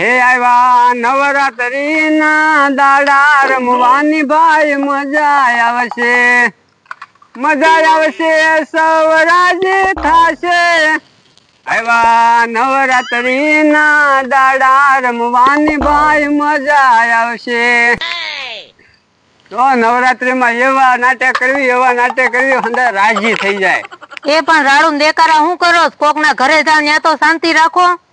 હે આવ્યા નવરાત્રી ના દાડા રમવાની ભાઈ મજા આવશે. મજા આવશે સવરાજી થશે. આવ્યા નવરાત્રી ના દાડા રમવાની ભાઈ મજા આવશે. તો નવરાત્રીમાં એવા નાટક કરવી, એવા નાટક કરવી, અંદર રાજી થઈ જાય. એ પણ રાડું દેકારા હું કરો? કોક ના ઘરે જાવ, ત્યાં તો શાંતિ રાખો.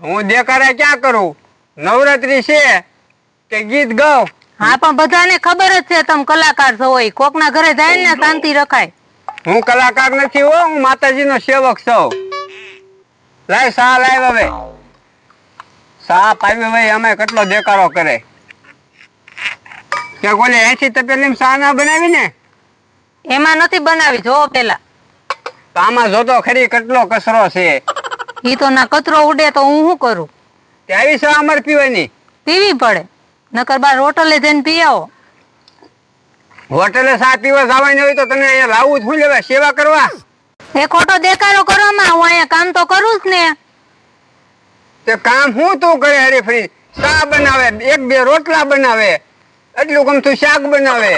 હું દેખાડા ક્યાં કરું? નવરાત્રી છે કે ગીત ગાઉં? હા પણ બધાને ખબર જ છે તમે કલાકાર છો હોય કોક ના ઘરે જાય ને શાંતિ રખાય. હું કલાકાર નથી હો હું માતાજીનો સેવક છું. લાય સા લાય હવે. સા પાવી ભાઈ અમે કેટલો દેકારો કરે. કે બોલે એસી તપેલી સા ના બનાવી ને? એમાં નથી બનાવી જોવો પેલા તો આમાં જોતો ખરી કેટલો કચરો છે. ઈ તો ના કચરો ઉડે તો હું શું કરું? તે આવી સા અમારે પીવાની? પીવી પડે. નકર બાર હોટલે જઈને પી આવો હોટલે સા પીવા જવાની હોય તો તને અહીંયા લાવવું શું લેવા સેવા કરવા? એ ખોટો દેખાડો કરવામાં હું અહીંયા કામ તો કરું જ ને. તે કામ હું તું કરે હરીફરી સા બનાવે? એક બે રોટલા બનાવે. એટલું કમ તું શાક બનાવે.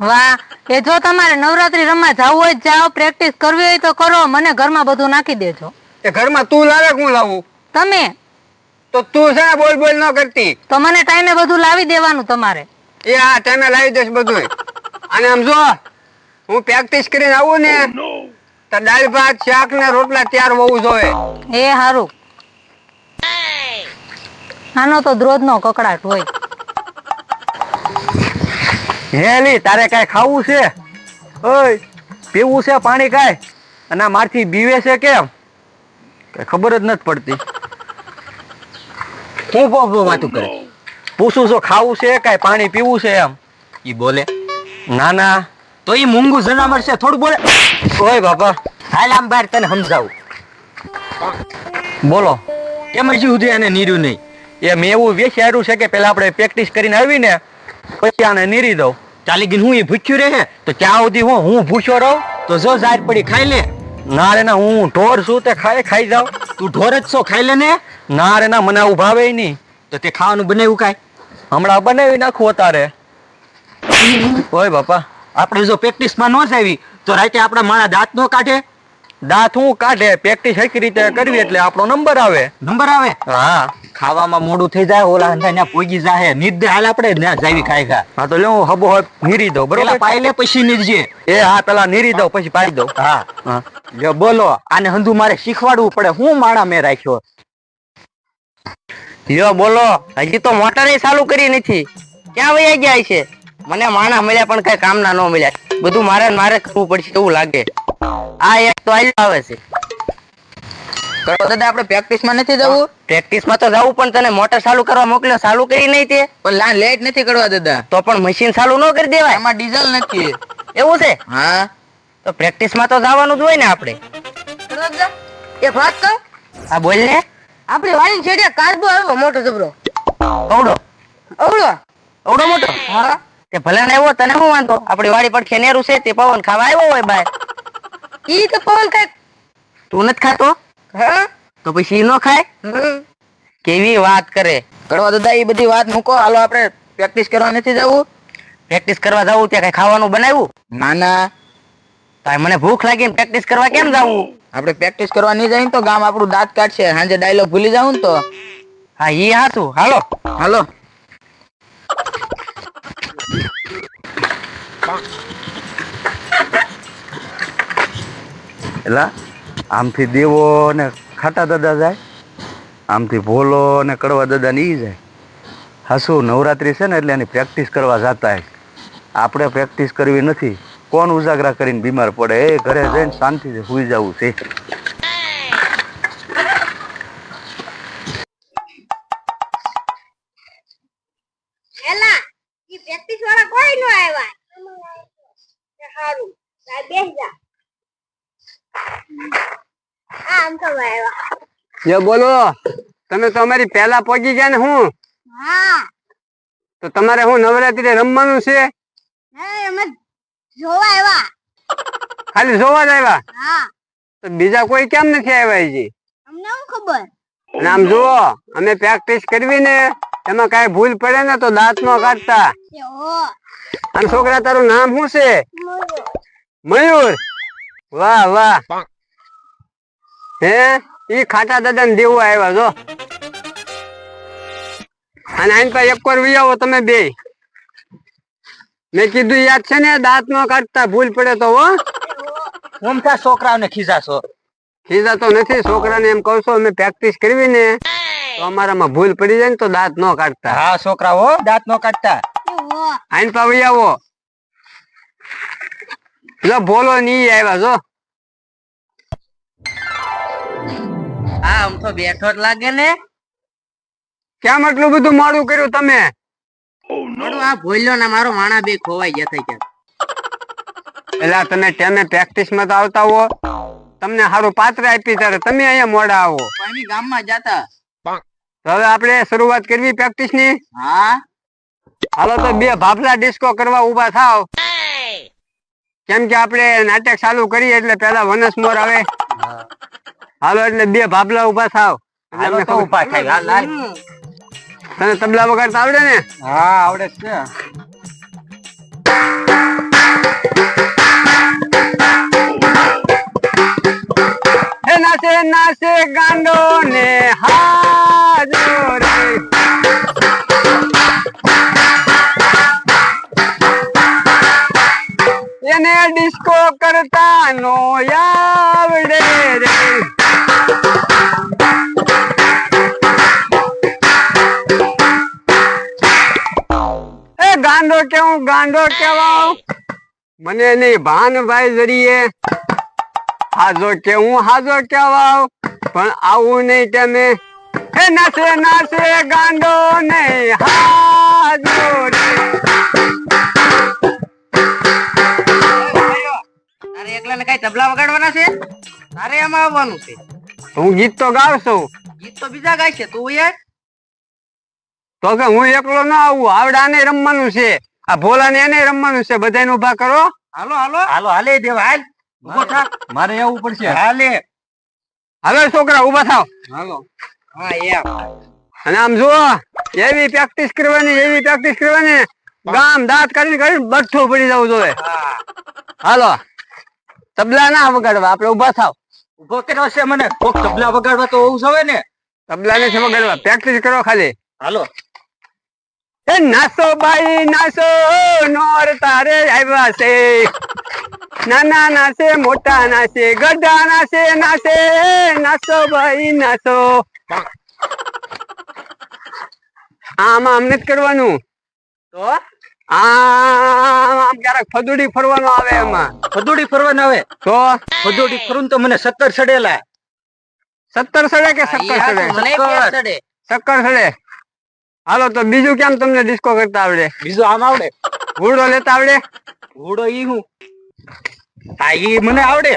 વાહ એ જો તમારે નવરાત્રી રમવા જવું હોય જાઓ પ્રેક્ટિસ કરવી હોય તો કરો. મને ઘરમાં બધું નાખી દેજો. તે ઘરમાં તું લાવે કે હું લાવું? તમે? તો તું છે બોલ બોલ ન કરતી. તો મને ટાઈમે બધું લાવી દેવાનું તમારે. એ હા ટાઈમે લાવી દઈશ બધું અને આમ જો હું પ્રેક્ટિસ કરીને આવું ને તો દાળ ભાત શાક ને રોટલા તૈયાર હોવું જોઈએ. એ સારું આનો તો દ્રોધ નો કકડાટ હોય. હેલી તારે કઈ ખાવું છે? ઓય પીવું છે પાણી કાંઈ? અને મારથી બીવે છે કેમ? ખબર જ નથી પડતી. હું પોપો વાતું કરે. પૂછું છું ખાવું છે, કાંઈ પાણી પીવું છે એમ. ઈ બોલે, ના ના. તો ઈ મૂંગું જનાવર છે, થોડું બોલે. ઓય બાપા, હાલ આમ બાર તને સમજાવું. બોલો. કેમ હજી સુધી એને નીર્યું નહીં. એમ એવું વિચાર્યું છે કે પેલા આપણે પ્રેક્ટિસ કરીને આવીને પછી આને નીરી દઉં. ચાલી ગઈ હું એ ભૂખ્યું રહે, તો ત્યાં સુધી હું હું ભૂખ્યો રહું, તો જો જાહેર પડી ખાઈ લે. ના રે ના, હું ઢોર છું, તે ખાય, ખાઈ જાવ તું ઢોર જ છો, ખાઈ લે ને. ના રે ના, મને આવું ભાવે નહીં. તો તે ખાવાનું બનાવ્યું કાંઈ? હમણાં બનાવી નાખું અતારે ઓય બાપા, આપણે જો પ્રેક્ટિસમાં ન જાવી તો રાતે આપણા માણા દાંત ન કાઢે? દાંત હું કાઢે પ્રેક્ટિસ હરખી રીતે કરવી એટલે આપણો નંબર આવે. નંબર આવે? હા. ખાવામાં મોડું થઈ જાય ઓલા ત્યાં પોગી જાહે. નિદ્દે હાલ આપણે ત્યાં જાવી ખાઈ ખા હા તો લે હું હબો હબ નીરી દો બરોબર? પાઈ લે પછી નીરજે. એ હા પેલા નીરી દો પછી પાઈ દો હા. હા. જો બોલો આને હંધુ મારે શીખવાડવું પડે. હું માણા મેં રાખ્યો? યો બોલો. હજી તો મોટર ચાલુ કરી નથી. ક્યાં વયા ગયા છે? મને માણા મળ્યા પણ કઈ કામના ન મળ્યા. બધું મારે મારે કરવું પડશે એવું લાગે. આ એક તો આયલો આવે છે. કરો દાદા આપણે પ્રેક્ટિસમાં નથી જવું? પ્રેક્ટિસમાં તો જવું પણ તને મોટર ચાલુ કરવા મોકલ્યો ચાલુ કરી નહીં તે. પણ લાન લેટ નથી કરવા દાદા. તો પણ મશીન ચાલુ ન કરી દેવાય. એમાં ડીઝલ નથી. એવું છે? હા. તો પ્રેક્ટિસમાં તો જવાનું જ હોય ને આપણે. એક વાત કહું? હા બોલ ને. આપણે વાણી છેડે કાચબો આવ્યો મોટો જબરો. અવડો અવડો અવડો મોટો? હા. તે ભલે ને એવો તને શું વાંધો? આપણી વાડી પર ખેનેરું છે તે પવન ખાવા આવ્યો હોય બહાર ઈ તો પવન કંઈક તું નથી ખાતો? હા. તો પછી ઈ ન ખાય? કેવી વાત કરે? કડવા દાદા એ બધી વાત મૂકો. હાલો આપણે પ્રેક્ટિસ કરવા નથી જવું. પ્રેક્ટિસ કરવા જવું? ત્યાં કઈ ખાવાનું બનાવ્યું? ના ના. તાય મને ભૂખ લાગી પ્રેક્ટિસ કરવા કેમ જવું? આપણે પ્રેક્ટિસ કરવા નહીં જઈએ તો ગામ આપણું દાંત કાઢશે. સાંજે ડાયલોગ ભૂલી જાવ તો. હા ઈ હાથું હાલો. હાલો. એટલે આમથી દેવો ને ખાટા દાદા જાય, આમથી ભોલો ને કડવા દાદા ને ઈ જાય. હસુ નવરાત્રિ છે ને એટલે એની પ્રેક્ટિસ કરવા જતા હોય આપણે પ્રેક્ટિસ કરવી નથી. કોણ ઉજાગરા કરીને બીમાર પડે? એ ઘરે જઈને શાંતિથી સુઈ જવું છે એલા ઈ પ્રેક્ટિસ વાળા કોઈ નો આવ્યા સારું બેસ જા આમ તો આવ્યા જે બોલો તમે તો અમારી પહેલા પહોંચી ગયા ને હું? તો તમારે હું નવરાત્રી રમવાનું છે? ખાલી જોવા જ આવ્યા? તો બીજા કોઈ કેમ નથી આવ્યા હજી? ખબર? અને આમ જુઓ અમે પ્રેક્ટિસ કરવી ને એમાં કઈ ભૂલ પડે ને તો દાંત નો કાઢતા. અને છોકરા તારું નામ શું છે? મયુર. વાહ વાહ. હે? ઈ ખાટા દાદા ને દેવું આવ્યા જો અને આઈન પાસે એક વાર આવો તમે બે. મેં કીધું યાદ છે ને દાંત નો કાઢતા ભૂલ પડે તો હો. હું કા છોકરાઓને ખીજા તો નથી છોકરાને એમ કહું છું અમે પ્રેક્ટિસ કરવી ને તો અમારામાં ભૂલ પડી જાય ને તો દાંત નો કાઢતા. હા છોકરાઓ દાંત નો કાઢતા. આઈન પાસે આવો લો બોલો નહીં આવ્યા જો હા આમ તો બેઠો જ લાગે ને. કેમ આટલું બધું મોડું કર્યું તમે? આ ભૂલ્યો ને મારો માણા બે ખોવાઈ ગયા થઈ ગયા. એલા તમે ટેમે પ્રેક્ટિસમાં તો આવતા હો. તમને સારું પાત્ર આપી ત્યારે તમે અહીંયા મોડા આવો. અમે ગામમાં જતા. હવે આપણે શરૂઆત કરવી પ્રેક્ટિસની? હા. હાલો તો બે ભાભલા ડિસ્કો કરવા ઊભા થાવ કેમ કે આપણે નાટક ચાલુ કરીએ એટલે પેલા વનસ મોર આવે હાલો એટલે બે ભાપલા ઊભા થાવ. હાલો તો ઊભા થાય હાલ હાલ. તને તબલા વગાડતા આવડે ને? હા આવડે છે. હે નાચે નાચે ગાંડો ને હાજો રે. એને ડિસ્કો કરતા નો આવડે ગાંડો કેવાઓ મને નહીં ભાનભાઈ જરીએ. હાજો કે હું હાજો કેવાવ? પણ આવું નહીં તમે હે નાસે નાસે ગાંડો નહીં હાજો તારે એકલાને કઈ તબલા વગાડવાના છે? તારે એમાં આવવાનું છે? હું ગીત તો ગાવ છું. ગીત તો બીજા ગાય છે તું યાર તો કે હું એકલો ના આવું આવડાને રમવાનું છે. આ ભોલા ને એને રમવાનું છે બધાને ઊભા કરો. હાલો હાલો. હાલો હાલે દેવ હાલ. ઊભો થા. મારે આવવું પડશે. હાલે. હાલો છોકરા ઊભા થાવ હા એમ અને આમ જુઓ એવી પ્રેક્ટિસ કરવાની એવી પ્રેક્ટિસ કરવાની. ગામ દાંત કરીને કરીને બઠ્ઠું પડી જવું જોઈએ હાલો. તબલા ના વગાડવા આપણે ઊભા થાવ ઊભો કર્યો છે મને. કોક તબલા વગાડવા તો હોવું જોઈએ ને. તબલા નથી વગાડવા. પ્રેક્ટિસ કરો ખાલી. હાલો. નાસો બાઈ નાસો નોર તારે આવ્યા છે. નાના નાસે મોટા નાસે ગઢા નાસે નાસે નાસો બાઈ નાસો. આમ આમ નથી કરવાનું. તો? આમ આમ ક્યારેક ફદુડી ફરવાનું આવે એમાં. ફદુડી ફરવાનું આવે? તો? ફદોડી ફરું તો મને સત્તર સડેલા સત્તર સડે કે સત્તર સડે. સત્તર સડે. હાલો તો બીજું કેમ તમને ડિસ્કો કરતા આવડે? બીજું આમ આવડે. હુડો લેતા આવડે? ઘોડો ઈ હું. હા ઈ મને આવડે.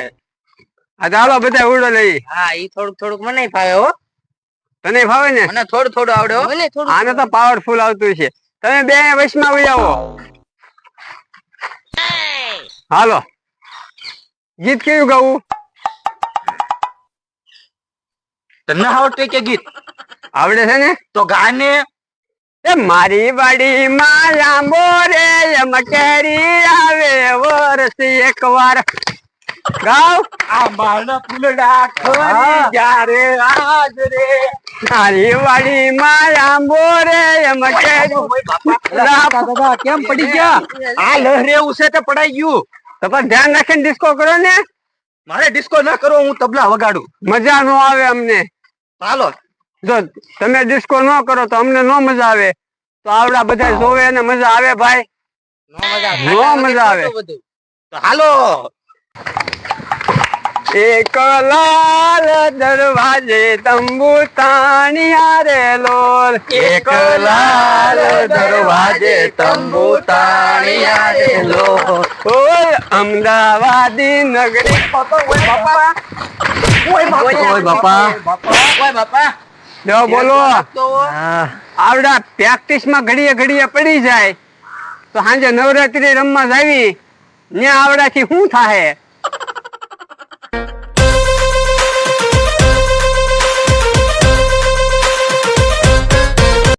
હા ચાલો બધા હુડો લઈ. હા ઈ થોડુંક થોડુંક મને ફાવે હો. તને ફાવે ને? મને થોડું થોડું આવડે હો. મને થોડું આને તો પાવરફુલ આવતું છે. તમે બે વૈષ્ણવ આવો. હાલો. ગીત કેવું ગાવું? તને આવડતું કે ગીત. આવડે છે ને? તો ગાને એ મારી વાડી માં આંબો રે એમ કેરી આવે વર્ષ એક વાર ગાવ. આ મારા ફૂલડા. ખરી જ્યારે આજ રે. મારી વાડી માં આંબો રે એમ કેરી. કેમ પડી ગયા? આ લહેરે ઉસે છે તે પડાઈ ગયું. તો પણ ધ્યાન રાખીને ડિસ્કો કરો ને. મારે ડિસ્કો ના કરો હું તબલા વગાડું. મજા નો આવે અમને. હાલો. જો તમે ડિસ્કો ન કરો તો અમને નો મજા આવે. તો આવડા બધા જોવે અને મજા આવે ભાઈ. નો મજા આવે. હાલો એક લાલ દરવાજે તંબુ તાણિયા રે લોલ એક લાલ દરવાજે તંબુ તાણિયા રે લોલ. ઓય અમદાવાદી નગરી. બાપા. ઓય બાપા. ઓય બાપા. જો બોલો. આવડા પ્રેક્ટિસમાં ઘડીએ ઘડીએ પડી જાય. તો સાંજે નવરાત્રી રમવા જાવી. ત્યાં આવડાથી શું થાય